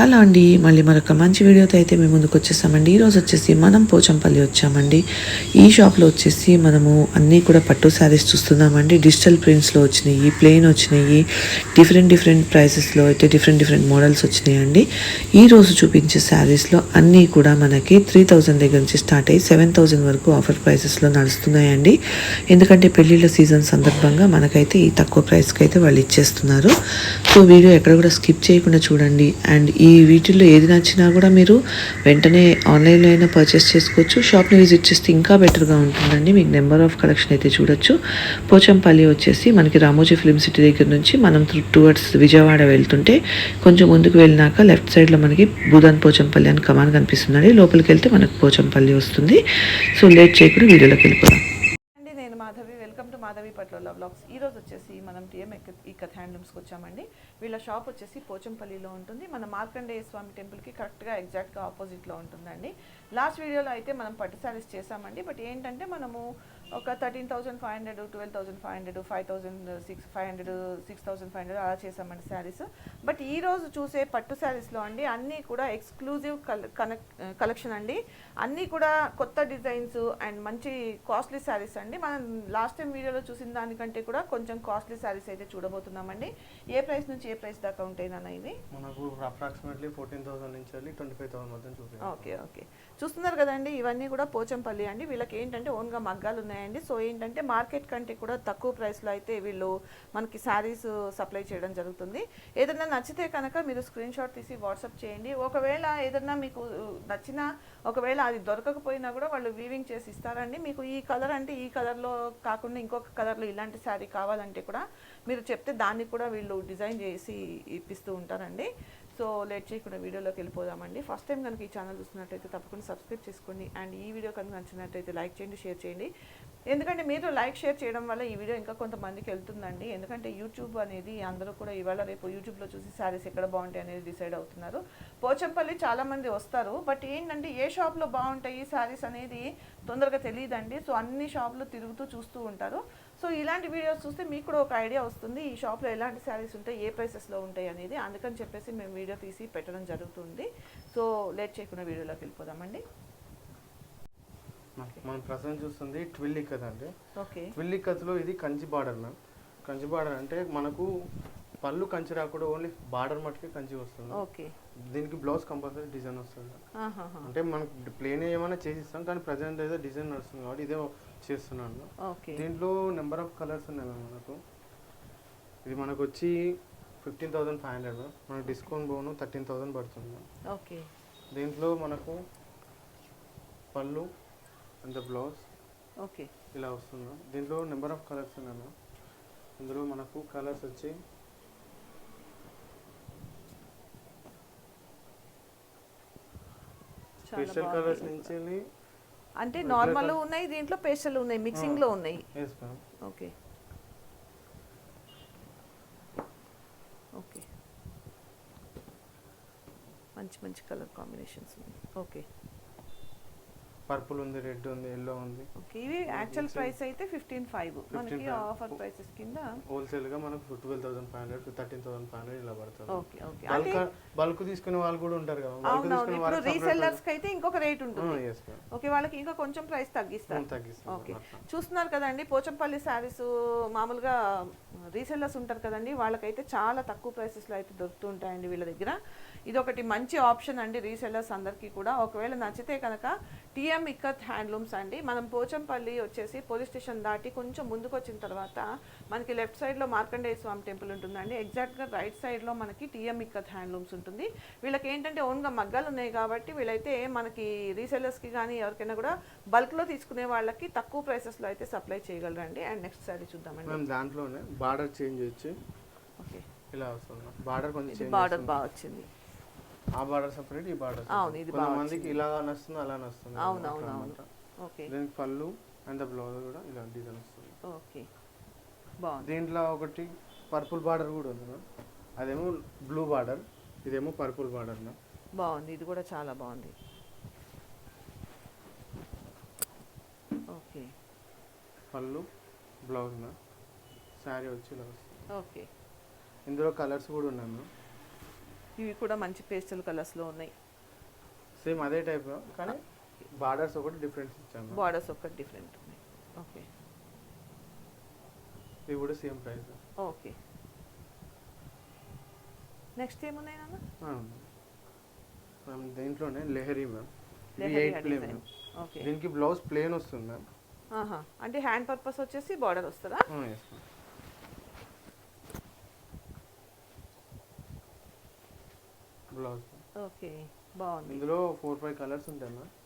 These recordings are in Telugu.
హలో అండి. మళ్ళీ మరొక మంచి వీడియోతో అయితే మేము ముందుకు వచ్చేసామండి. ఈరోజు వచ్చేసి మనం పోచంపల్లి వచ్చామండి. ఈ షాప్లో వచ్చేసి మనము అన్నీ కూడా పట్టు శారీస్ చూస్తున్నామండి. డిజిటల్ ప్రింట్స్లో వచ్చినాయి ప్లెయిన్ వచ్చినాయి డిఫరెంట్ డిఫరెంట్ ప్రైసెస్లో అయితే డిఫరెంట్ డిఫరెంట్ మోడల్స్ వచ్చినాయండి. ఈ రోజు చూపించే శారీస్లో అన్నీ కూడా మనకి త్రీ థౌజండ్ దగ్గర నుంచి స్టార్ట్ అయ్యి సెవెన్ థౌజండ్ వరకు ఆఫర్ ప్రైసెస్లో నడుస్తున్నాయండి. ఎందుకంటే పెళ్ళిళ్ళ సీజన్ సందర్భంగా మనకైతే ఈ తక్కువ ప్రైస్కి అయితే వాళ్ళు ఇచ్చేస్తున్నారు. సో వీడియో ఎక్కడ కూడా స్కిప్ చేయకుండా చూడండి. అండ్ ఈ ఈ వీటిల్లో ఏది నచ్చినా కూడా మీరు వెంటనే ఆన్లైన్లో అయినా పర్చేస్ చేసుకోవచ్చు. షాప్ని విజిట్ చేస్తే ఇంకా బెటర్గా ఉంటుందండి. మీకు నెంబర్ ఆఫ్ కలెక్షన్ అయితే చూడొచ్చు. పోచంపల్లి వచ్చేసి మనకి రామోజీ ఫిల్మ్ సిటీ దగ్గర నుంచి మనం టువర్డ్స్ విజయవాడ వెళ్తుంటే కొంచెం ముందుకు వెళ్ళినాక లెఫ్ట్ సైడ్లో మనకి బుధన్ పోచంపల్లి అని కమాన్ కనిపిస్తుందండి. లోపలికి వెళ్తే మనకు పోచంపల్లి వస్తుంది. సో లేట్ చేయకుండా వీడియోలోకి వెళ్ళిపోదాం. అండి నేను మాధవి. వెల్కమ్ టు మాధవి పట్ల బ్లాగ్స్ ఈ రోజు వచ్చేసి మనం టీఎం ఇక్కత్ హ్యాండ్లూమ్స్కి వచ్చామండి. వీళ్ళ షాప్ వచ్చేసి పోచంపల్లిలో ఉంటుంది. మన మార్కండేయ స్వామి టెంపుల్కి కరెక్ట్గా ఎగ్జాక్ట్గా ఆపోజిట్లో ఉంటుందండి. లాస్ట్ వీడియోలో అయితే మనం పట్టు శారీస్ చేసామండి బట్ ఏంటంటే మనము ఒక thirteen thousand five hundred twelve thousand five hundred five thousand six five hundred six thousand five hundred అలా చేసామండి శారీస్. బట్ ఈ రోజు చూసే పట్టు శారీస్లో అండి అన్నీ కూడా ఎక్స్క్లూజివ్ కనెక్ట్ కలెక్షన్ అండి. అన్నీ కూడా కొత్త డిజైన్స్ అండ్ మంచి కాస్ట్లీ శారీస్ అండి. మనం లాస్ట్ టైం వీడియోలో చూసిన దానికంటే కూడా కొంచెం కాస్ట్లీ శారీస్ అయితే చూడబోతున్నామండి. ఏ ప్రైస్ నుంచి ఏ ప్రైస్ దాకా ఉంటాయి నాన్న ఇవి? మనకు అప్రాక్సిమేట్లీ ఫోర్టీన్ థౌసండ్ నుంచి వెళ్ళి ట్వంటీ ఫైవ్ థౌసండ్ చూపించాం ఓకే ఓకే. చూస్తున్నారు కదండి ఇవన్నీ కూడా పోచంపల్లి అండి. వీళ్ళకి ఏంటంటే ఓన్గా మగ్గాలు ఉన్నాయండి. సో ఏంటంటే మార్కెట్ కంటే కూడా తక్కువ ప్రైస్లో అయితే వీళ్ళు మనకి శారీస్ సప్లై చేయడం జరుగుతుంది. ఏదైనా నచ్చితే కనుక మీరు స్క్రీన్ షాట్ తీసి వాట్సాప్ చేయండి. ఒకవేళ ఏదైనా మీకు నచ్చిన ఒకవేళ అది దొరకకపోయినా కూడా వాళ్ళు వీవింగ్ చేసి ఇస్తారండి. మీకు ఈ కలర్ అంటే ఈ కలర్లో కాకుండా ఇంకొక కలర్లో ఇలాంటి శారీ కావాలంటే కూడా మీరు చెప్తే దాన్ని కూడా వీళ్ళు డిజైన్ చేసి ఇప్పిస్తూ ఉంటారండి. సో లేట్ చేయకుండా వీడియోలోకి వెళ్ళిపోదామండి. ఫస్ట్ టైం కనుక ఈ ఛానల్ చూస్తున్నట్టయితే తప్పకుండా సబ్స్క్రైబ్ చేసుకోండి. అండ్ ఈ వీడియో కనుక నచ్చినట్టయితే లైక్ చేయండి షేర్ చేయండి. ఎందుకంటే మీరు లైక్ షేర్ చేయడం వల్ల ఈ వీడియో ఇంకా కొంతమందికి వెళ్తుందండి. ఎందుకంటే యూట్యూబ్ అనేది అందరూ కూడా ఇవాళ రేపు యూట్యూబ్లో చూసి శారీస్ ఎక్కడ బాగుంటాయి అనేది డిసైడ్ అవుతున్నారు. పోచంపల్లి చాలామంది వస్తారు. బట్ ఏంటంటే ఏ షాప్లో బాగుంటాయి శారీస్ అనేది తొందరగా తెలియదండి. సో అన్ని షాపులు తిరుగుతూ చూస్తూ ఉంటారు. సో ఇలాంటి వీడియోస్ చూస్తే మీకు కూడా ఒక ఐడియా వస్తుంది. ఈ షాప్లో ఎలాంటి శారీస్ ఉంటాయి ఏ ప్రైసెస్లో ఉంటాయి అనేది. అందుకని చెప్పేసి మేము వీడియో తీసి పెట్టడం జరుగుతుంది. సో లేట్ చేయకుండా వీడియోలోకి వెళ్ళిపోదామండి. మనం ప్రజెంట్ చూస్తుంది ట్విల్లి కథ అండి. ఓకే ట్విల్లి కథలో ఇది Kanchi border ma'am. Kanchi border అంటే మనకు పళ్ళు కంచి రాకుండా ఓన్లీ బార్డర్ మట్టుకే కంచి వస్తుంది. ఓకే దీనికి బ్లౌజ్ కంపల్సరీ డిజైన్ వస్తుంది. అంటే మనకు ప్లేన్ ఏమైనా చేసిస్తాం కానీ ప్రజెంట్ అయితే డిజైన్ నడుస్తుంది కాబట్టి ఇదే చేస్తున్నాను. ఓకే దీంట్లో నెంబర్ ఆఫ్ కలర్స్ ఉన్నాయి మ్యామ్ మనకు. ఇది మనకు వచ్చి ఫిఫ్టీన్ థౌసండ్ ఫైవ్ హండ్రెడ్ మనకు డిస్కౌంట్ పోను థర్టీన్ థౌసండ్ పడుతుంది మ్యామ్. ఓకే దీంట్లో మనకు పళ్ళు అండ్ ద బ్లౌజ్. ఓకే. ఇలా వస్తుంది. దీంట్లో నెంబర్ ఆఫ్ కలర్స్ ఉన్నాయి ఇందులో మనకు కలర్స్ వచ్చి స్పెషల్ కలర్స్ నుంచి. అంటే నార్మల్ ఉన్నాయి దీంట్లో పేస్టల్ ఉన్నాయి మిక్సింగ్లో ఉన్నాయి. Yes ma'am okay. ఓకే. మంచి మంచి కలర్ కాంబినేషన్స్ ఉన్నాయి. ఓకే. పర్పుల్ ఉంది రెడ్ ఉంది ఎల్లో ఉంది. ఓకే ఇవి యాక్చువల్. ప్రైస్ అయితే ఫిఫ్టీన్ ఫైవ్ మనకి 15.5. ఆఫర్ ప్రైసెస్ కింద హోల్సేల్గా మనకు twelve thousand five hundred thirteen thousand five hundred ఇలా పడుతుంది. Okay okay. బల్క్ బల్క్ తీసుకునే వాళ్ళు కూడా ఉంటారు కదా ఇప్పుడు రీసెల్లర్స్కి అయితే ఇంకొక రేట్ ఉంటుంది. ఓకే వాళ్ళకి ఇంకా కొంచెం ప్రైస్ తగ్గిస్తారు. తగ్గిస్తాం ఓకే. చూస్తున్నారు కదండి పోచంపల్లి శారీస్ మామూలుగా రీసెల్లర్స్ ఉంటారు కదండి వాళ్ళకైతే చాలా తక్కువ ప్రైసెస్లో అయితే దొరుకుతూ ఉంటాయండి వీళ్ళ దగ్గర. ఇది ఒకటి మంచి ఆప్షన్ అండి రీసెల్లర్స్ అందరికీ కూడా. ఒకవేళ నచ్చితే కనుక టీఎం ఇక్కత్ హ్యాండ్లూమ్స్ అండి. మనం పోచంపల్లి వచ్చేసి పోలీస్ స్టేషన్ దాటి కొంచెం ముందుకు వచ్చిన తర్వాత మనకి లెఫ్ట్ సైడ్లో మార్కండేయ స్వామి టెంపుల్ ఉంటుందండి. ఎగ్జాక్ట్గా రైట్ సైడ్లో మనకి టీఎం ఇక్కత్ హ్యాండ్లూమ్స్ ఉంటుంది. వీళ్ళకి ఏంటంటే ఓన్గా మగ్గాలు ఉన్నాయి కాబట్టి వీళ్ళైతే మనకి రీసెల్లర్స్కి కానీ ఎవరికైనా కూడా బల్క్లో తీసుకునే వాళ్ళకి తక్కువ ప్రైసెస్లో అయితే సప్లై చేయగలరండి. అండ్ నెక్స్ట్ సారీ చూద్దామండి. దాంట్లోనే బార్డర్ చేంజ్ వచ్చి ఓకే. ఇలా వస్తుంది. బార్డర్ కొంచెం బార్డర్ బాగా వచ్చింది. ఆ బార్డర్ సెపరేట్ ఈ బార్డర్ అవును, ఇది కొంతమందికి. ఇలా నస్తుంది అలా నస్తుంది అవును, అవును, అవును. ఓకే. దీనికి పళ్ళు అండ్ బ్లౌజ్ కూడా ఇలా డిజైన్ వస్తుంది. ఓకే. బాగుంది. దీంట్లో ఒకటి పర్పుల్ బార్డర్ కూడా ఉంది అదేమో బ్లూ బార్డర్ ఇదేమో పర్పుల్ బార్డర్ బాగుంది ఇది కూడా చాలా బాగుంది. ఓకే. పళ్ళు బ్లౌజ్ శారీ వచ్చి ఇలా వస్తుంది. ఓకే. ఇందులో కలర్స్ కూడా ఉన్నాయి మ్యామ్. ఇవి కూడా మంచి పేస్టల్ కలర్స్లో ఉన్నాయి. సేమ్ అదే టైప్ కానీ బార్డర్స్ ఒకటి డిఫరెన్స్ ఇచ్చాము బార్డర్స్ ఒక్కటి డిఫరెంట్ ఉన్నాయి. ఓకే. ఇవి కూడా సేమ్ ప్రైస్. ఓకే. నెక్స్ట్ ఏమున్నాయి నాన్న? మ్యామ్ దీంట్లోనే లెహరీ మ్యామ్. ఓకే. దీనికి బ్లౌజ్ ప్లేన్ వస్తుంది మ్యామ్. అంటే హ్యాండ్ పర్పస్ వచ్చేసి బార్డర్ వస్తుందా ఎస్ మ్యామ్ బ్లౌజ్. ఓకే బాగుంది. ఇందులో ఫోర్ ఫైవ్ కలర్స్ ఉంటాయి మ్యామ్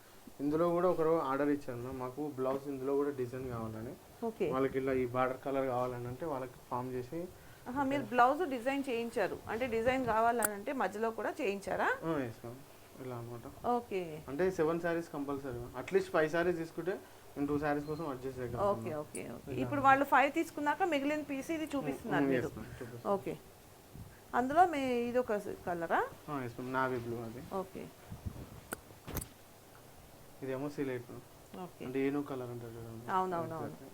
ఇందులో కూడా ఒకరు ఆర్డర్ ఇచ్చారు మాకు బ్లౌజ్ ఇందులో కూడా డిజైన్ కావాలని. ఓకే. వాళ్ళకి ఇలా ఈ బార్డర్ కలర్ కావాలని అంటే వాళ్ళకి ఫామ్ చేసి ఆహా మీరు బ్లౌజ్ డిజైన్ చేయించారు. అంటే డిజైన్ కావాలని అంటే మధ్యలో కూడా చేయించారా? ఇలా అనమాట ఓకే. అంటే seven saris compulsory at least five saris తీసుకుంటే నేను టూ శారీస్ కోసం అడ్జస్ట్ ఓకే ఓకే ఓకే. ఇప్పుడు వాళ్ళు ఫైవ్ తీసుకున్నాక మిగిలిన పీస్ ఇది చూపిస్తున్నారు మీరు. ఓకే. అందులో మీ ఇది ఒక కలరా? నావీ బ్లూ అది. ఓకే. ఇదేమో సిలైట్. ఓకే. అంటే ఏనో కలర్ అంటారు అవునవునవును.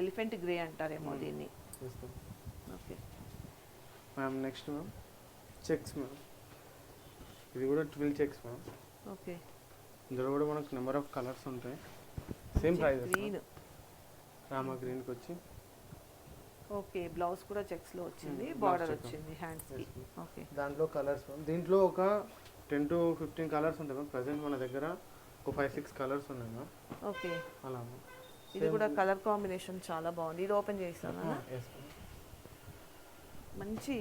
ఎలిఫెంట్ గ్రే అంటారేమో దీన్ని. Okay. Ma'am next ma'am checks ma'am ఇది కూడా ట్విల్ చెక్స్ మ్యామ్ ఓకే. ఇందులో కూడా మనకు నెంబర్ ఆఫ్ కలర్స్ ఉంటాయి. సేమ్ ప్రైస్ గ్రీన్ రామా గ్రీన్కి వచ్చి ఓకే బ్లౌజ్ కూడా చెక్స్లో వచ్చింది Hmm, బార్డర్. వచ్చింది హ్యాండ్స్. ఓకే. దాంట్లో కలర్స్ దీంట్లో ఒక టెన్ టు ఫిఫ్టీన్ కలర్స్ ఉంటాయి మ్యామ్ ప్రజెంట్ మన దగ్గర ఒక ఫైవ్ సిక్స్ కలర్స్ ఉన్నాయి మ్యామ్ ఓకే. అలా ఇది కూడా కలర్ కాంబినేషన్ చాలా బాగుంది. ఇది ఓపెన్ చేస్తాను ఎస్ మంచి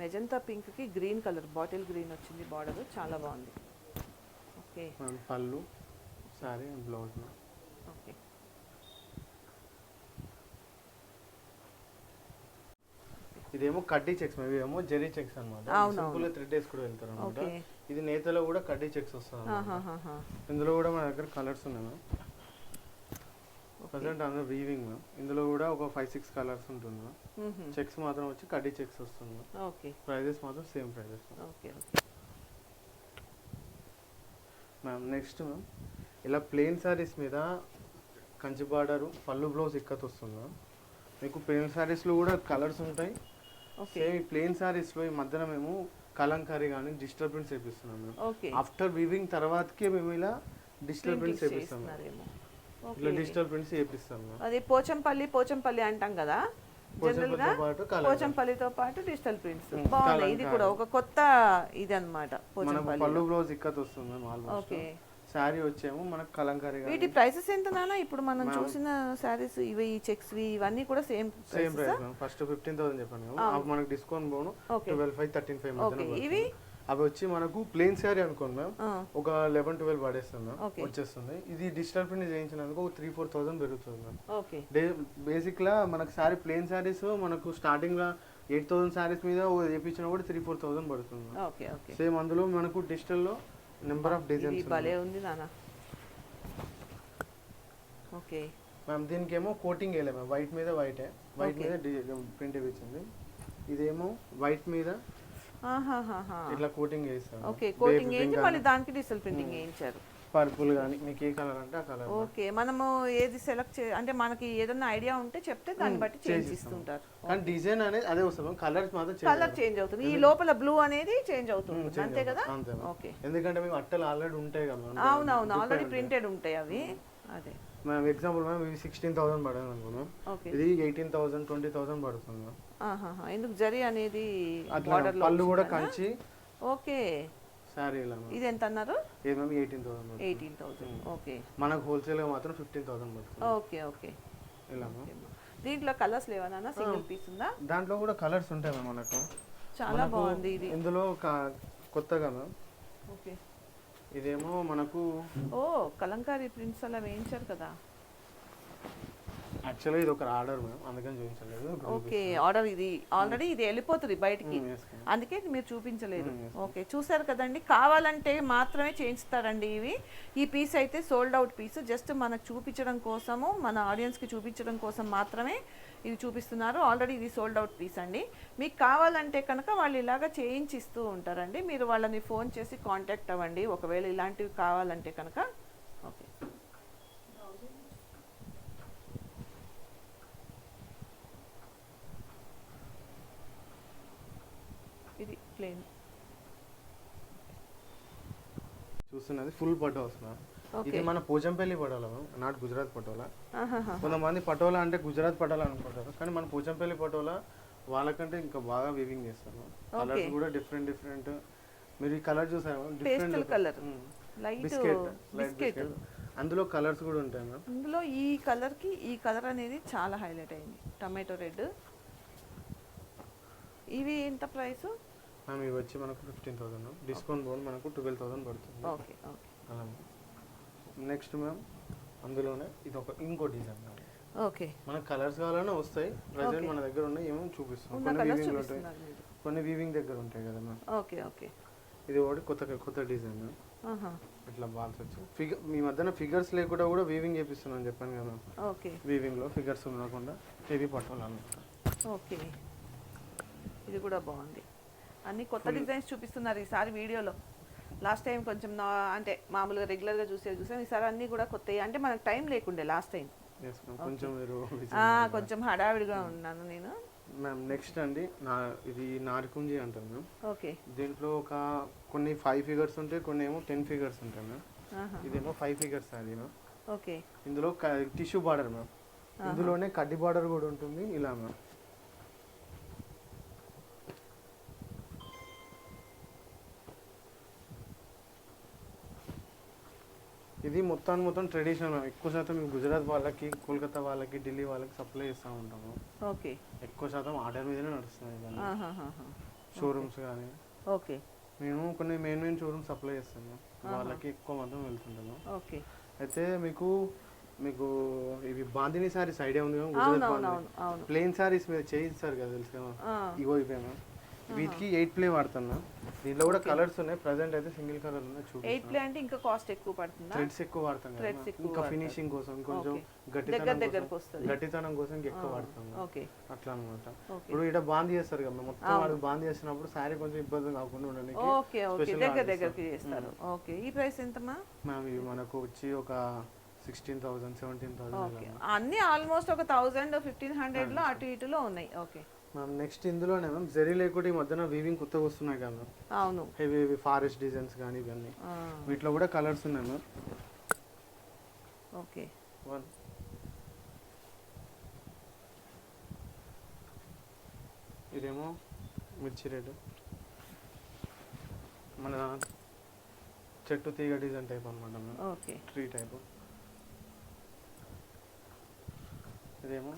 మెజంతా పింక్కి గ్రీన్ కలర్ బాటిల్ గ్రీన్ వచ్చింది బార్డర్. చాలా బాగుంది. ఓకే. పళ్ళు సారీ బ్లౌజ్ మ్యామ్ ఓకే ఇదేమో కడ్డీ చెక్స్ మ్యామ్ ఇవేమో జెరీ చెక్స్ అనమాట. సింపుల్ థ్రెడ్ వేసి కూడా వెళ్తారు అనమాట ఇది నేతలో కూడా కడ్డీ చెక్స్ వస్తుంది. ఇందులో కూడా మన దగ్గర కలర్స్ ఉన్నాయి మ్యామ్. ప్రజెంట్ అందరూ వీవింగ్ మ్యామ్. ఇందులో కూడా ఒక ఫైవ్ సిక్స్ కలర్స్ ఉంటుంది మ్యామ్. చెక్స్ మాత్రం వచ్చి కడ్డీ చెక్స్ వస్తుంది ప్రైజెస్ మాత్రం same prices ma'am. Next ma'am. ఇలా ప్లెయిన్ శారీస్ మీద కంచి బార్డరు పళ్ళు బ్లౌజ్ ఇక్కత్ వస్తుంది మ్యామ్. మీకు ప్లెయిన్ శారీస్లో కూడా కలర్స్ ఉంటాయి. సేమ్ ఈ ప్లెయిన్ శారీస్లో ఈ మధ్యన మేము కలంకారీ కానీ వేపిస్తున్నాం మ్యామ్ ఓకే ఆఫ్టర్ వీవింగ్ తర్వాతకే మేము ఇలా మ్యామ్. చేస్తున్నారేమో. ఇట్లా వేపిస్తాం మ్యామ్ అది పోచంపల్లి పోచంపల్లి అంటాం కదా? జనరల్గా పోచంపల్లితో పాటు డిజిటల్ ప్రింట్స్. బాగున్నాయి. ఇది. కూడా ఒక కొత్త ఇది అనమాట పళ్ళు బ్లౌజ్ ఇక్కత్ వస్తుంది ఓకే శారీ వచ్చేమో మనకు కలంకారీ వీటి ప్రైసెస్ ఎంత నాన్న? ఇప్పుడు మనం. చూసిన శారీస్ ఇవి చెక్స్ ఇవన్నీ కూడా same same price first fifteen thousand చెప్పాను. అప్పుడు మనకు డిస్కౌంట్ పోను. ట్వెల్వ్ ఫైవ్ థర్టీన్ ఫైవ్ ఇవి. అవి వచ్చి మనకు ప్లెయిన్ శారీ అనుకోండి మ్యామ్. ఒక లెవెన్ ట్వెల్వ్ పడేస్తాం మ్యామ్. వచ్చేస్తుంది. ఇది డిజిటల్ ప్రింట్ చేయించినందుకు ఒక త్రీ ఫోర్ థౌసండ్ పెరుగుతుంది మ్యామ్. బేసిక్ లా మనకు శారీ ప్లెయిన్ శారీస్ మనకు స్టార్టింగ్ లా ఎయిట్ థౌసండ్ శారీస్ మీద వేయించినా కూడా త్రీ ఫోర్ థౌసండ్ పడుతుంది సేమ్ అందులో మనకు డిజిటల్లో నెంబర్ ఆఫ్ ఇది డిజైన్స్ భలే ఉంది నాన్న. ఓకే. మ్యామ్ దీనికి ఏమో కోటింగ్ వేయలే మ్యామ్ వైట్ మీద వైటే వైట్. మీద ప్రింట్ వేయించింది ఇదేమో వైట్ మీద. ఇట్లా కోటింగ్ వేస్తాం ఓకే కోటింగ్ వేయించి మళ్ళీ దానికి డిజిటల్ ప్రింటింగ్ వేయించారు. పర్పుల్ కానీ మీకు ఏ కలర్ అంటే ఆ కలర్ ఓకే మనము ఏది సెలెక్ట్ చే అంటే మనకి ఏదైనా ఐడియా ఉంటే చెప్తే దాన్ని బట్టి చేంజ్. ఇస్తుంటారు కానీ డిజైన్ అనేది అదే వస్తుంది కలర్స్ మాత్రం కలర్. చేంజ్ అవుతుంది ఈ లోపల బ్లూ అనేది చేంజ్ అవుతుంది అంతే. కదా. ఓకే ఎందుకంటే మేము అట్టలు ఆల్రెడీ ఉంటాయి కదా. అవునవును Dip ఆల్రెడీ. ప్రింటెడ్ ఉంటాయి అవి అదే మ్యామ్ ఎగ్జాంపుల్ మ్యామ్ ఇవి సిక్స్టీన్ థౌసండ్ పడదు అనుకున్నాం ఓకే ఇది ఎయిటీన్ థౌసండ్ ట్వంటీ థౌసండ్ పడుతుంది. ఎందుకు జరి అనేది పళ్ళు కూడా? కంచి ఓకే శారీ ఇలా మ్యామ్ ఇది ఎంత అన్నారు ఇది ma'am eighteen thousand eighteen thousand. Okay. మనకు హోల్సేల్గా మాత్రం ఫిఫ్టీన్ థౌసండ్ పడుతుంది. Okay okay. ఇలా. దీంట్లో కలర్స్ లేవా నాన్న సింగిల్ పీస్ ఉందా? దాంట్లో కూడా కలర్స్ ఉంటాయి మ్యామ్ మనకు. చాలా బాగుంది ఇది. ఇందులో కొత్తగా మ్యామ్ ఓకే. ఇదేమో మనకు ఓ కలంకారీ ప్రింట్స్ అలా వేయించారు కదా. యాక్చువల్గా ఇది ఒక ఆర్డర్ మ్యామ్ అందుకని చూపించలేదు. ఓకే ఆర్డర్ ఇది ఆల్రెడీ ఇది వెళ్ళిపోతుంది బయటికి. Mm, ma'am. అందుకే ఇది మీరు చూపించలేదు. ఓకే చూసారు కదండి. కావాలంటే మాత్రమే చేయిస్తారండి ఇవి. ఈ పీస్ అయితే సోల్డ్ అవుట్ పీస్ జస్ట్ మనకు చూపించడం కోసము మన ఆడియన్స్కి చూపించడం కోసం మాత్రమే ఇది చూపిస్తున్నారు. ఆల్రెడీ ఇది సోల్డ్ అవుట్ పీస్ అండి. మీకు కావాలంటే కనుక వాళ్ళు ఇలాగ చేయించి ఇస్తూ ఉంటారండి. మీరు వాళ్ళని ఫోన్ చేసి కాంటాక్ట్ అవ్వండి. ఒకవేళ ఇలాంటివి కావాలంటే కనుక ఓకే ఇది ప్లేన్ చూస్తున్నది ఫుల్ పటోల్స్ ఇది మన పోచంపల్లి పటోలా నాట్ గుజరాత్ పటోలా. కొంతమంది పటోలా అంటే గుజరాత్ పటోలా అనుకుంటారు. కానీ మన పోచంపల్లి పటోలా వాళ్ళకంటే ఇంకా బాగా వీవింగ్ చేస్తారు కలర్స్ కూడా డిఫరెంట్ డిఫరెంట్ మీరు ఈ కలర్ చూసారు? Colour. Light biscuit light biscuit biscuit అందులో కలర్స్ కూడా ఉంటాయి మ్యామ్ ఇందులో ఈ కలర్కి ఈ కలర్ అనేది చాలా హైలైట్ అయింది. టమాటో రెడ్ ఇవి ఎంత ప్రైస్ మ్యామ్ ఇవి వచ్చి మనకు ఫిఫ్టీన్ థౌసండ్ డిస్కౌంట్ పోను మనకు ట్వెల్వ్ థౌసండ్ పడుతుంది. ఓకే అలా నెక్స్ట్ మ్యామ్ అందులోనే ఇది ఒక ఇంకో డిజైన్ మ్యామ్ ఓకే. మనకు కలర్స్ కావాలన్నా వస్తాయి. ప్రజెంట్. మన దగ్గర ఉన్నాయి ఏమో చూపిస్తాం కొన్ని వీవింగ్ ఉంటాయి కొన్ని వీవింగ్ దగ్గర ఉంటాయి కదా మ్యామ్ ఓకే ఓకే. ఇది ఒకటి కొత్త కొత్త డిజైన్ మ్యామ్ ఇట్లా బాల్స్ వచ్చి. ఫిగర్ మీ మధ్యన ఫిగర్స్ లేకుండా కూడా వీవింగ్ చేపిస్తున్నాను చెప్పాను కదా ఓకే. వీవింగ్లో ఫిగర్స్ ఉండకుండా హెవీ పట్టాలి ఓకే. ఇది కూడా బాగుంది. అన్ని కొత్త డిజైన్స్ చూపిస్తున్నారు ఈసారి వీడియోలో. లాస్ట్ టైం కొంచెం నా అంటే మామూలుగా రెగ్యులర్గా చూసేవి చూసాం ఈసారి అన్నీ కూడా కొత్తవి అంటే మనకు టైం లేకుండే లాస్ట్ టైం కొంచెం మీరు కొంచెం హడావిడిగా ఉన్నాను నేను. మ్యామ్ నెక్స్ట్ అండి నా ఇది నారికుంజి అంటారు మ్యామ్ ఓకే దీంట్లో ఒక కొన్ని ఫైవ్ ఫిగర్స్ ఉంటాయి కొన్ని ఏమో టెన్ ఫిగర్స్ ఉంటాయి మ్యామ్ ఇదేమో ఫైవ్ ఫిగర్స్ అది మ్యామ్ ఓకే ఇందులో టిష్యూ బార్డర్ మ్యామ్ ఇందులోనే కడ్డీ బార్డర్ కూడా ఉంటుంది ఇలా మ్యామ్ ఇది మొత్తాన్ని మొత్తం ట్రెడిషనల్ ఎక్కువ శాతం గుజరాత్ వాళ్ళకి కోల్కతా వాళ్ళకి ఢిల్లీ వాళ్ళకి సప్లై చేస్తూ ఉంటాము. ఓకే. ఎక్కువ శాతం ఆర్డర్ మీదనే ఆహాహాహా. షోరూమ్స్ కానీ ఓకే. మేము కొన్ని మెయిన్ మెయిన్ షోరూమ్ సప్లై చేస్తాము వాళ్ళకి ఎక్కువ మొత్తం వెళ్తుంటాము. ఓకే. అయితే మీకు మీకు ఇవి బాందిని సారీస్ ఐడియా ఉంది కదా ప్లెయిన్ సారీస్ మీద చేయిస్తారు కదా తెలుసు ఇగో ఇవేమో వీటికి ఎయిట్ ప్లే వాడుతున్నా. దీంట్లో కూడా కలర్స్ ఉన్నాయి. ప్రజెంట్ అయితే సింగిల్ కలర్ ఉన్నాయి ఎయిట్ చూపిస్తాను ప్లే అంటే ఇంకా కాస్ట్ ఎక్కువ పడుతుందా? థ్రెడ్స్ ఎక్కువ వాడతాం ఇంకా. ఫినిషింగ్ కోసం కొంచెం గట్టితనం దగ్గరకు కోసం వస్తుంది. గట్టితనం కోసం ఎక్కువ వాడతాం ఓకే. అట్లా అనమాట ఓకే. ఇప్పుడు ఇక్కడ బాంద్ చేస్తారు కదా మొత్తం వాడు బాంద్ చేసినప్పుడు శారీ కొంచెం ఇబ్బంది కాకుండా ఉండడానికి ఓకే ఓకే. దగ్గర దగ్గరికి చేస్తారు. ఓకే. ఈ ప్రైస్ ఎంతమ్మా? మ్యామ్ ఇవి మనకు వచ్చి ఒక సిక్స్టీన్ థౌసండ్ సెవెంటీన్ థౌసండ్ అన్ని ఆల్మోస్ట్ ఒక థౌజండ్ ఫిఫ్టీన్ హండ్రెడ్లో అటు ఇటులో ఉన్నాయి. ఓకే. మ్యామ్ నెక్స్ట్ ఇందులోనే మ్యామ్ జరీ లేకుండా ఈ మధ్యన వీవింగ్ కొత్తగా వస్తున్నాయి కదా మ్యామ్. అవును. హెవీ హెవీ ఫారెస్ట్ డిజైన్స్ కానీ ఇవన్నీ. వీటిలో కూడా కలర్స్ ఉన్నాయి మ్యామ్. ఓకే. వన్ ఇదేమో మిర్చి రెడ్ మన చెట్టు తీగ డిజైన్ టైప్ అనమాట మ్యామ్. ఓకే. ట్రీ టైప్ ఇదేమో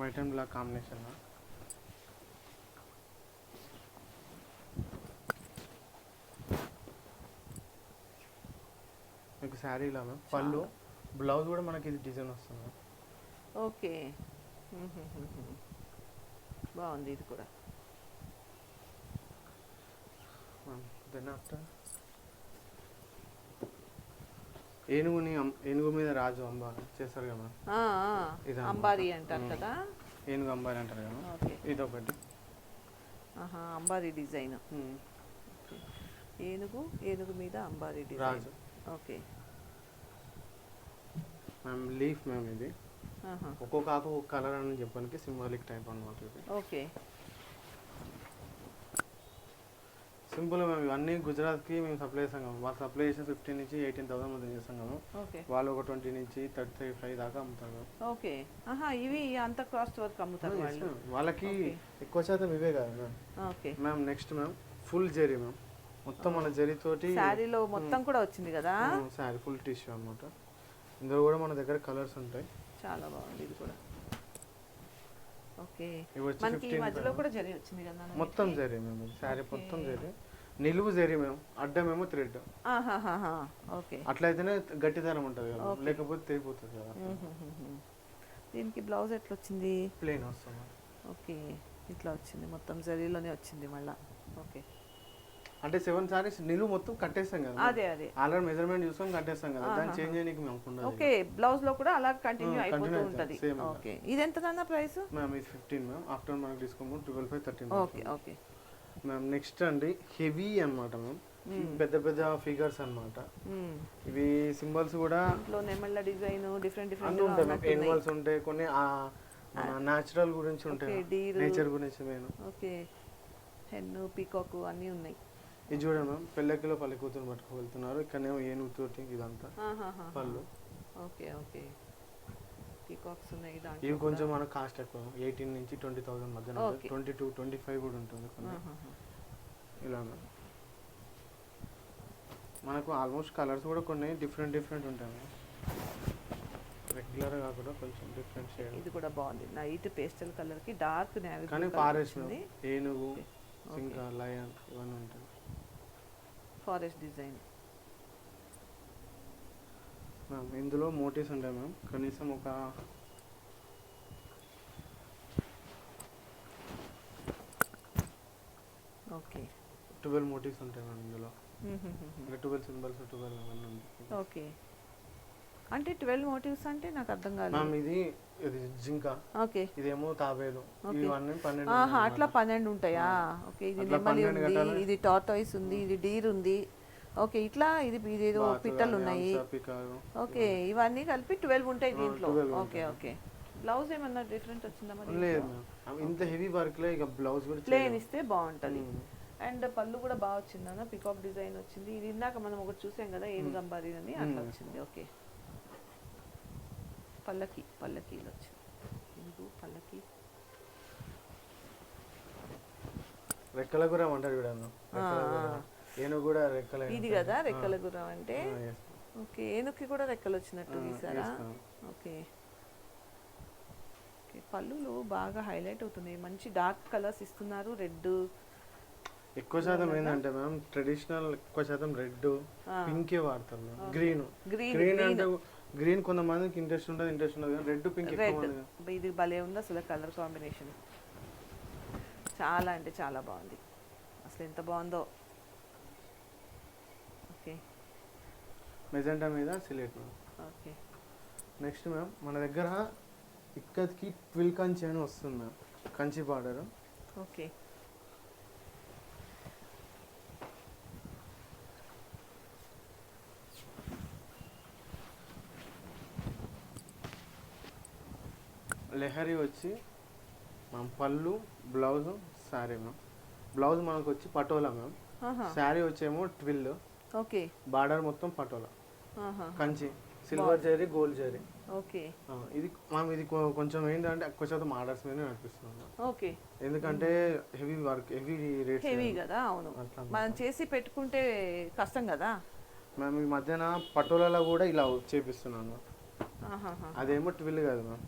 వైట్ అండ్ బ్లాక్ కాంబినేషన్. మీకు శారీ ఇలా మ్యామ్ పళ్ళు బ్లౌజ్ కూడా మనకి ఇది డిజైన్ వస్తుంది. ఓకే. బాగుంది ఇది కూడా. దెన్ ఆఫ్టర్ ఏనుగుని ఏనుగు మీద రాజు అంబ చేస్తారు కదా ఇదన్నమాట. అంబారీ అంటారు. కదా? ఏనుగు అంబారి అంటారు కదా ఇది ఒకటి ఆహా అంబారీ డిజైన్. ఏనుగు ఏనుగు మీద అంబారీ డిజైన్. రాజు. ఓకే. మ్యామ్ లీఫ్ మ్యామ్ ఇది. ఒక్కొక్క ఆకు కలర్ అని చెప్పడానికి సింబాలిక్ టైప్ అనమాట ఇది. ఓకే. సింపుల్ మ్యామ్ ఇవన్నీ గుజరాత్కి మేము సప్లై చేస్తాం. కదా వాళ్ళు సప్లై చేసిన ఫిఫ్టీన్ నుంచి ఎయిటీన్ థౌసండ్ మధ్య చేస్తాం కదా. ఓకే. వాళ్ళు ఒక ట్వంటీ నుంచి థర్టీ ఫైవ్ దాకా అమ్ముతారు కదా. ఓకే. ఆహా ఇవి అంత కాస్ట్ వరకు అమ్ముతారు వాళ్ళు. వాళ్ళకి. ఎక్కువ శాతం ఇవే కదా ma'am okay. Ma'am next ma'am full zari ma'am మొత్తం మన జరీతోటి శారీలో మొత్తం కూడా వచ్చింది కదా? శారీ ఫుల్ టిష్యూ అనమాట ఇందులో కూడా మన దగ్గర కలర్స్ ఉంటాయి. చాలా బాగుంది ఇది కూడా. ఓకే. మనకి ఈ 15 మధ్యలో. కూడా జరి వచ్చింది కదా మొత్తం? జరీ మేము శారీ. మొత్తం జరీ నిలువు జరీ మేము అడ్డమేమో థ్రెడ్. ఓకే. అట్లయితేనే గట్టిదనం ఉంటుంది కదా. లేకపోతే తెగిపోతుంది కదా. దీనికి బ్లౌజ్ ఎట్లా వచ్చింది ప్లేన్ వస్తుంది. ఓకే. ఇట్లా వచ్చింది మొత్తం జరీలోనే వచ్చింది మళ్ళా. ఓకే. అంటే సెవెన్ సారీస్ నిలువు మొత్తం కట్టేస్తాం కదా. అదే అదే. ఆల్రెడీ మెజర్మెంట్ చూసుకొని కట్టేస్తాం కదా. దాన్ని. చేంజ్ చేయడానికి మేము ఉండదు ఓకే. బ్లౌజ్లో కూడా అలా కంటిన్యూ అయిపోతూ ఉంటది. ఓకే. ఇది ఎంత నాన్న ప్రైస్? మ్యామ్ ఇది ఫిఫ్టీన్ మ్యామ్. ఆఫ్టర్ మనకి discount twelve five thirteen okay okay. Ma'am next అండి హెవీ అన్నమాట మ్యామ్. పెద్ద పెద్ద ఫిగర్స్ అన్నమాట. మ్మ్. ఇవి సింబల్స్ కూడా డిజైన్ డిఫరెంట్ డిఫరెంట్ ఉంటాయి మ్యామ్. ఎనిమల్స్ ఉంటాయి కొన్ని మన న్యాచురల్ గురించి ఉంటాయి. నేచర్ గురించి మెయిన్ ఓకే. హెన్ను పీకాక్ అన్నీ ఉన్నాయి. ఇది చూడండి మ్యామ్ పెళ్ళకిలో పల్లె కూతురు పట్టుకు వెళ్తున్నారు ఇక్కడనేమో ఏనుగుతోటి ఇదంతా. పళ్ళు. Okay okay. పీకాక్స్ ఉన్నాయి ఇవి దాంట్లో కొంచెం మన కాస్ట్ ఎక్కువ. ఎయిటీన్ నుంచి ట్వంటీ థౌసండ్ మధ్య Okay. Twenty two twenty five కూడా ఉంటుంది కొన్ని. ఇలా మ్యామ్ మనకు ఆల్మోస్ట్ కలర్స్ కూడా కొన్ని డిఫరెంట్ డిఫరెంట్ ఉంటాయి మ్యామ్ రెగ్యులర్ కాకుండా కొంచెం డిఫరెంట్ షేడ్. ఇది కూడా బాగుంది. నైట్ పేస్టల్ కలర్కి డార్క్ నేవీ కానీ ఫారెస్ట్ ఏనుగు Okay. ఇంకా లయన్ ఇవన్నీ ఉంటాయి. Forest design. మ్యామ్ ఇందులో మోటివ్స్ ఉంటాయి మ్యామ్. కనీసం ఒక ఓకే. ట్వెల్వ్ మోటివ్స్ ఉంటాయి మ్యామ్ ఇందులో. ట్వెల్వ్ సింబల్స్ ట్వెల్వ్ అవన్నీ ఉంటాయి. ఓకే. అంటే ట్వెల్వ్ మోటివ్స్ అంటే నాకు అర్థం మ్యామ్ కాలేదు ఇది ఇది జింక. ఓకే. ఇదేమో తాబేలు. ఇవన్నీ పన్నెండు అట్లా. పన్నెండు ఉంటాయా? ఓకే ఇది నెమలి పన్నెండు ఉంది. ఇది టార్టాయిస్ ఉంది ఇది డీర్ ఉంది. ఓకే ఇట్లా ఇది ఇది ఏదో బాతు పిట్టలు ఉన్నాయి. ఓకే ఇవన్నీ కలిపి ట్వెల్వ్ ఉంటాయి దీంట్లో. 12 ఓకే ఓకే. బ్లౌజ్ ఏమన్నా డిఫరెంట్ వచ్చిందా మరి లేదు మ్యామ్. ఇంత హెవీ వర్క్లో ఇక బ్లౌజ్ కూడా ప్లేన్. ఇస్తే బాగుంటది. అండ్ పళ్ళు కూడా బాగా వచ్చింది? అన్న పికాక్ డిజైన్ వచ్చింది. ఇది ఇందాక మనం ఒకటి చూసాం కదా ఏనుగంబారి అని అట్లా. వచ్చింది. ఓకే. పల్లకి పల్లకీలు వచ్చింది. ఏనుగు పల్లకి. రెక్కల గుర్రం అంటారు గుర్రం. ఏనుగు కూడా రెక్కల ఇది కదా రెక్కల గుర్రం అంటే. ఓకే ఏనుగుకి కూడా రెక్కలు వచ్చినట్టు తీసారా. ఓకే. పళ్ళులు బాగా హైలైట్ అవుతున్నాయి. మంచి డార్క్ కలర్స్ ఇస్తున్నారు రెడ్. ఎక్కువ శాతం ఏంటంటే మ్యామ్ ట్రెడిషనల్ ఎక్కువ శాతం రెడ్. పింకే వాడతారు గ్రీన్. గ్రీన్. అంటే గ్రీన్ కొంతమందికి ఇంట్రెస్ట్ ఉంటుంది ఇంట్రెస్ట్ ఉండదు కానీ రెడ్ పింక్ రెడ్. ఇది భలే ఉంది అసలు కలర్ కాంబినేషన్? చాలా అంటే చాలా బాగుంది. అసలు ఎంత బాగుందో ఓకే మెజెంటా మీద సిలేట్ మ్యామ్ ఓకే. నెక్స్ట్ మ్యామ్ మన దగ్గర ఇక్కడికి ట్విల్ కంచి అని వస్తుంది మ్యామ్ కంచి బార్డర్. ఓకే. లెహరీ వచ్చి మ్యామ్ పళ్ళు బ్లౌజ్ శారీ మ్యామ్ బ్లౌజ్ మనకు వచ్చి పటోలా మ్యామ్ శారీ వచ్చేమో ట్విల్. ఓకే. బార్డర్ మొత్తం patola. Kanchi. Silver zari gold zari. Okay. ఇది మ్యామ్ ఇది కొంచెం ఏంటంటే ఎక్కువ శాతం ఆర్డర్స్ మీద నడిపిస్తున్నాం ఓకే. ఎందుకంటే heavy work heavy rates heavy కదా అవును. మనం చేసి పెట్టుకుంటే కష్టం కదా? మ్యామ్ ఈ మధ్యన పటోలాలో కూడా ఇలా చేపిస్తున్నాను. అదేమో ట్విల్ కాదు మ్యామ్.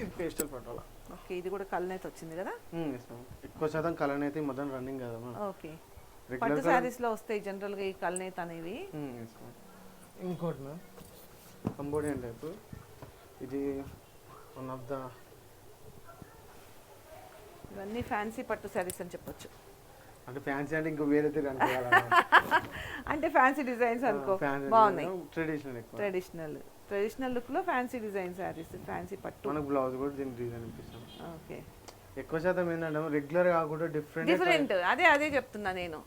ఇది పేస్టల్ పటోలా. ఓకే ఇది కూడా కలనేత వచ్చింది కదా? ఎక్కువ శాతం కలర్ అయితే ఈ మధ్యన రన్నింగ్ కదా మ్యామ్. ఓకే. పట్టు శారీస్లో వస్తాయి జనరల్గా ఈ కలనేత అనేవి ఇంకోటి మ్యామ్? Cambodian type. ఇది వన్ ఆఫ్ ద ఇవన్నీ ఫ్యాన్సీ పట్టు శారీస్ అని చెప్పొచ్చు. అంటే ఫ్యాన్సీ అంటే ఇంకో వేరే అంటే ఫ్యాన్సీ డిజైన్స్ అనుకో. బాగున్నాయి. ట్రెడిషనల్ ఎక్కువ. ట్రెడిషనల్. ట్రెడిషనల్ లుక్లో ఫ్యాన్సీ డిజైన్ శారీస్ ఫ్యాన్సీ పట్టు. మనకు బ్లౌజ్ కూడా దీనికి డిజైన్ ఇప్పిస్తాం ఓకే. ఎక్కువ శాతం ఏంటంటే రెగ్యులర్ కాకుండా డిఫరెంట్ డిఫరెంట్. అదే అదే చెప్తున్నా నేను.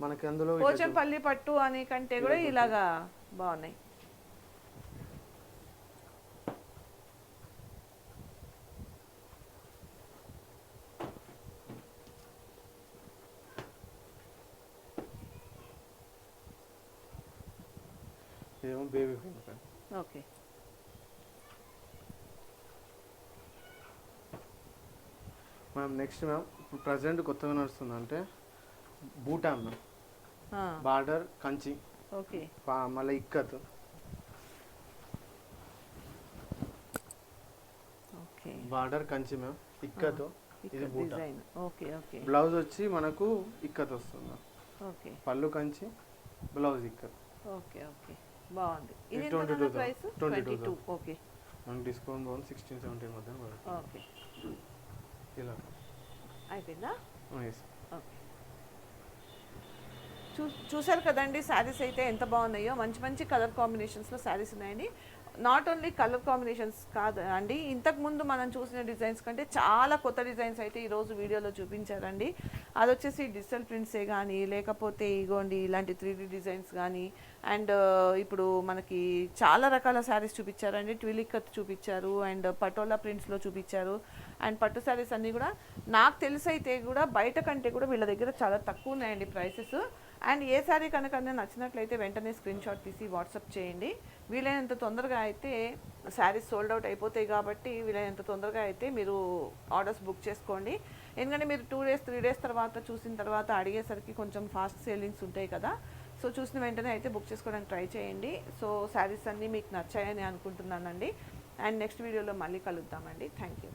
మనకి అందులో పోచంపల్లి పట్టు అనే కంటే కూడా ఇలాగా బాగున్నాయి. ఇదేమో baby pink okay. Ma'am next ma'am ఇప్పుడు ప్రజెంట్ కొత్తగా నడుస్తుంది అంటే buta ma'am. Border Kanchi. Okay. మళ్ళీ ikat. Okay. Border Kanchi ma'am. Ikat. ఇది డిజైన్. Okay okay. బ్లౌజ్ వచ్చి మనకు ఇక్కత్ వస్తుంది. ఓకే. పళ్ళు Kanchi blouse ikat. Okay okay. బాగుంది. ఇది 22,000. ఎంత ప్రైస్? 22,000. Twenty two okay. మనకి డిస్కౌంట్ బాగుంది సిక్స్టీన్ సెవెంటీన్ మధ్య. ఓకే. ఇలా. అయిపోయిందా? ఎస్ చూ చూసారు కదండి శారీస్ అయితే ఎంత బాగున్నాయో. మంచి మంచి కలర్ కాంబినేషన్స్లో శారీస్ ఉన్నాయండి. నాట్ ఓన్లీ కలర్ కాంబినేషన్స్ కాదు అండి ఇంతకుముందు మనం చూసిన డిజైన్స్ కంటే చాలా కొత్త డిజైన్స్ అయితే ఈరోజు వీడియోలో చూపించారండి. అది వచ్చేసి డిజిటల్ ప్రింట్సే కానీ లేకపోతే ఇగోండి ఇలాంటి త్రీ డిజైన్స్ కానీ అండ్ ఇప్పుడు మనకి చాలా రకాల శారీస్ చూపించారండి. ట్విలికత్ చూపించారు అండ్ పటోలా ప్రింట్స్లో చూపించారు. అండ్ పట్టు శారీస్ అన్నీ కూడా నాకు తెలిసి అయితే కూడా బయట కంటే కూడా వీళ్ళ దగ్గర చాలా తక్కువ ఉన్నాయండి ప్రైసెస్. అండ్ ఏ శారీ కనుక నచ్చినట్లయితే వెంటనే స్క్రీన్ షాట్ తీసి వాట్సాప్ చేయండి. వీలైనంత తొందరగా అయితే శారీస్ సోల్డ్ అవుట్ అయిపోతాయి కాబట్టి వీలైనంత తొందరగా అయితే మీరు ఆర్డర్స్ బుక్ చేసుకోండి. ఎందుకంటే మీరు టూ డేస్ త్రీ డేస్ తర్వాత చూసిన తర్వాత అడిగేసరికి కొంచెం ఫాస్ట్ సేలింగ్స్ ఉంటాయి కదా. సో చూసిన వెంటనే అయితే బుక్ చేసుకోవడానికి ట్రై చేయండి. సో శారీస్ అన్నీ మీకు నచ్చాయని అనుకుంటున్నానండి. అండ్ నెక్స్ట్ వీడియోలో మళ్ళీ కలుద్దామండి. Thank you.